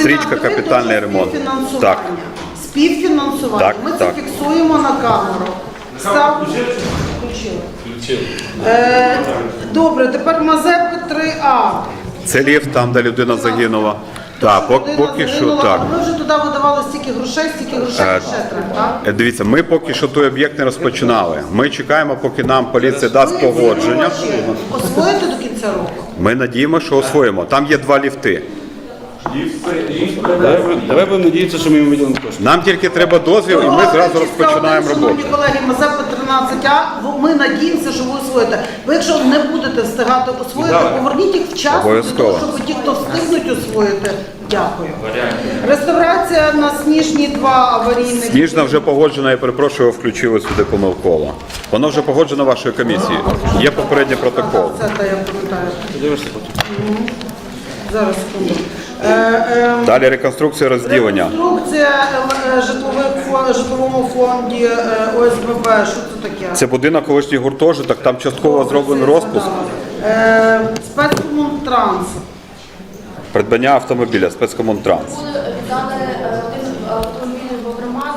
Стрічка капітальний ремонт. Співфінансування. Так. Співфінансування. Так, Ми так. це фіксуємо на камеру. Став... Включили. Е, добре, тепер Мазепи 3А. Це ліфт там, де людина загинула. Так, пок- Людина поки що загинула. так. Ми вже туди видавали стільки грошей, стільки грошей Е, ще треба, так? Е, Дивіться, ми поки що той об'єкт не розпочинали. Ми чекаємо, поки нам поліція дасть Ви погодження. Освоїте до кінця року? Ми надіємося, що освоїмо. Там є два ліфти. Давай, давай будемо надіятися, що ми їм виділимо кошти. Нам тільки треба дозвіл, і ми зразу розпочинаємо роботу. Шановні колеги, Мазепи 13А, в- ми надіємося, що ви освоїте. Ви якщо не будете встигати освоїти, поверніть їх вчасно, для Обов'язково. того, щоб ті, хто встигнуть освоїти. Дякую. Реставрація на Сніжні 2 аварійних. Сніжна вже погоджена, я перепрошую, включили сюди помилково. Воно вже погоджено вашою комісією. Є попередній протокол. Це та я пам'ятаю. Подивишся потім. Зараз секунду. Е, е, Далі реконструкція розділення. Реконструкція е, е, житловому фонді ОСББ. Що це таке? Це будинок колишній гуртожиток, там частково зроблений розпуск. Спецкомунтранс. Придбання автомобіля, спецкомунтранс.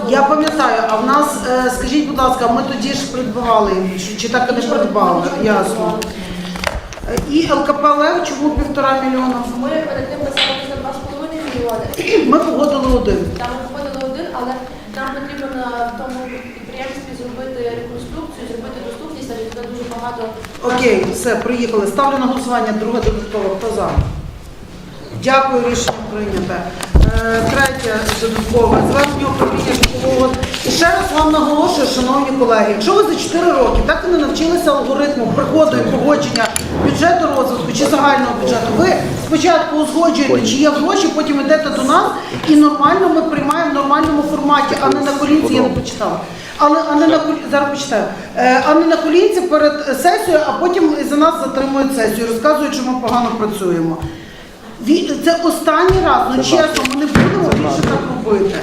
Я пам'ятаю, а в нас, скажіть, будь ласка, ми тоді ж придбавали, чи- так і не придбали, ясно. І ЛКПЛ, чому півтора мільйона? Ми перед тим писали за 2,5 мільйони. Ми погодили один. Там ми погодили один, але нам потрібно на тому підприємстві зробити реконструкцію, зробити доступність, але туди дуже багато. Окей, все, приїхали. Ставлю на голосування, друге додаткове. Хто за? Дякую, рішення прийнято. Е, Третє додаткове. Звернення управління житлового. І ще раз вам наголошую, шановні колеги, якщо ви за 4 роки так і не навчилися алгоритму приходу і погодження бюджету розвитку чи загального бюджету, ви спочатку узгоджуєте, чи є гроші, потім йдете до нас і нормально ми приймаємо в нормальному форматі, а не на колінці, я не почитала. Але а не на зараз почитаю. Е, а не на колінці перед сесією, а потім за нас затримують сесію, розказують, що ми погано працюємо. Це останній раз, ну чесно, ми не будемо більше так робити.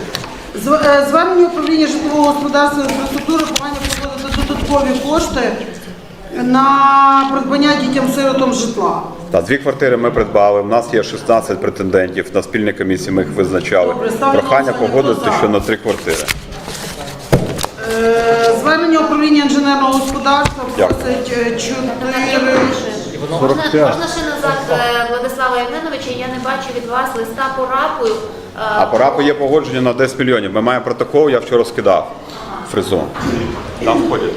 Е, Звернення управління житлового господарства і інфраструктури повинні проводити додаткові кошти на придбання дітям-сиротам житла. Та дві квартири ми придбали. У нас є 16 претендентів. На спільній комісії ми їх визначали. Добре, Прохання погодити, що на три квартири. Е, Звернення управління інженерного господарства просить е, чотири. Можна, можна ще назад е, Владислава Євгеновича, я не бачу від вас листа по рапу. е, А по РАПу є погодження на 10 мільйонів. Ми маємо протокол, я вчора скидав. Фризон. Там входять.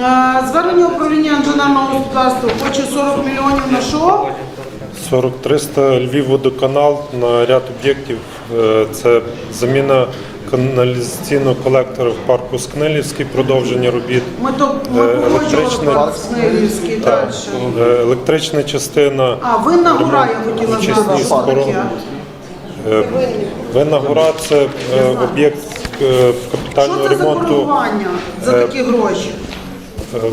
Е, Звернення управління інженерного господарства хоче 40 мільйонів на що? 4300 Львівводоканал на ряд об'єктів. Це заміна каналізаційного колектора в парку Скнилівський, продовження робіт. Ми то ми Е, погоджували електричний- далі. Е, Електрична частина. А, винна гора, його хотіла Очисні знати, що споруди. таке. Е, Винна гора це е, об'єкт е, Що капітального це за ремонту. коригування за такі гроші?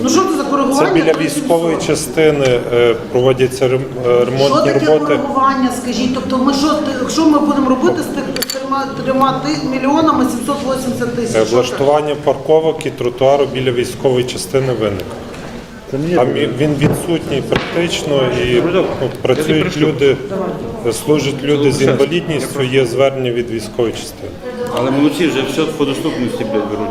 Ну що це за коригування? Це біля військової частини е, проводяться рем- е, Що ремонтні таке роботи. коригування, скажіть? Тобто ми що, ти- що ми будемо робити з тих трьома, трьома ти- мільйонами 780 Е, тисяч? Що це? Влаштування парковок і тротуару біля військової частини виник. Там він він відсутній практично і ну, працюють люди, служать люди з інвалідністю, є звернення від військової частини. Але молодці вже все по доступності блядь, беруть.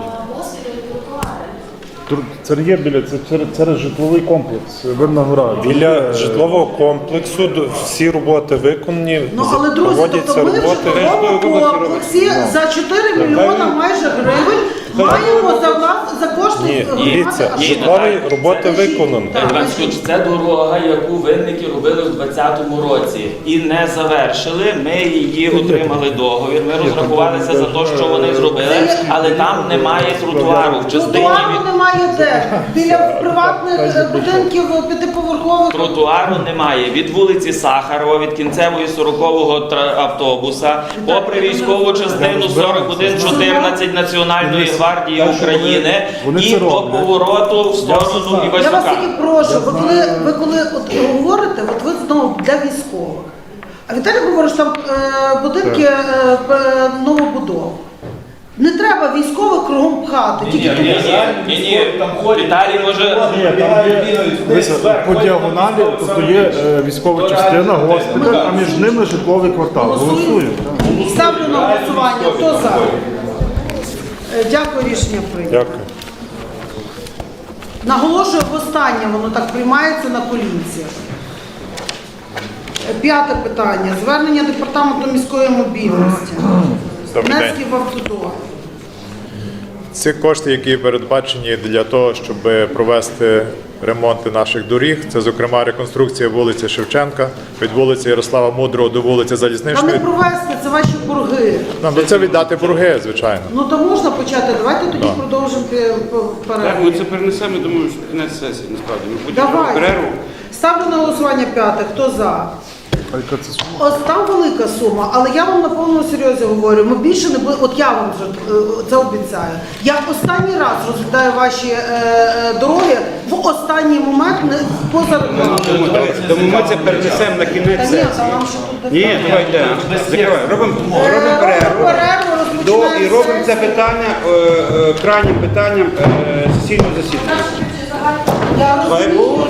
Це є біля, це через, через житловий комплекс, Винна гора. Біля житлового комплексу всі роботи виконані, Ну, але друзі, тобто ми в роботи. житловому комплексі за 4 мільйона майже гривень маємо за влас за кошти Ні, громади. дивіться, що? житлові роботи виконані. Іван Скуч, це дорога, яку винники робили в 20-му році і не завершили. Ми її отримали договір. Ми розрахувалися за те, що вони зробили, але там немає тротуару в частині Тротуару від немає де. Біля приватних е, будинків е, п'ятиповерхових. тротуару немає від вулиці Сахарова, від кінцевої 40-го тра- автобуса, попри військову частину 4114 Національної гвардії України Вони і це роблять. повороту в сторону Я вас Івасюка. тільки прошу, ви коли ви коли от говорите, от ви знову для військових. А Віталій говорить, що там е, будинки е, п- новобудов. Не треба військових кругом пхати. Тільки Ні, ні, ні, ні, Віталій може Ні, там є дивися, по діагоналі, тобто є е, військова частина, госпіталь, а між ними житловий квартал. Голосуємо. Ставлю на голосування. Хто за? Е, Дякую, рішення прийнято. Дякую. Наголошую, востаннє воно так приймається на колінці. Е, П'яте питання. Звернення департаменту міської мобільності. Добрий день. Внески в автодор. Ці кошти, які передбачені для того, щоб провести ремонти наших доріг, це зокрема реконструкція вулиці Шевченка від вулиці Ярослава Мудрого до вулиці А не провести, це ваші борги. Нам до це віддати борги, звичайно. Ну то можна почати. Давайте тоді Так. продовжимо перерву. пе- Так, ми це перенесемо, я думаю, що кінець сесії, насправді. Ми будемо перерву. Ставлю на голосування п'яте. Хто за? А яка це сума? Ось там велика сума, але я вам на повному серйозі говорю. Ми більше не будемо, от я вам вже е, це обіцяю. Я останній раз розглядаю ваші е, е, дороги в останній момент не поза регламентом. Тому, давайте, тому ми це перенесемо на Та кінець ні, сесії. та нам ще тут Ні, давай йдемо. Закривай. Робимо Е, робимо перерву. перерву, До, і робимо це питання е, е, крайнім питанням е, сесійного засідання. Я розумію.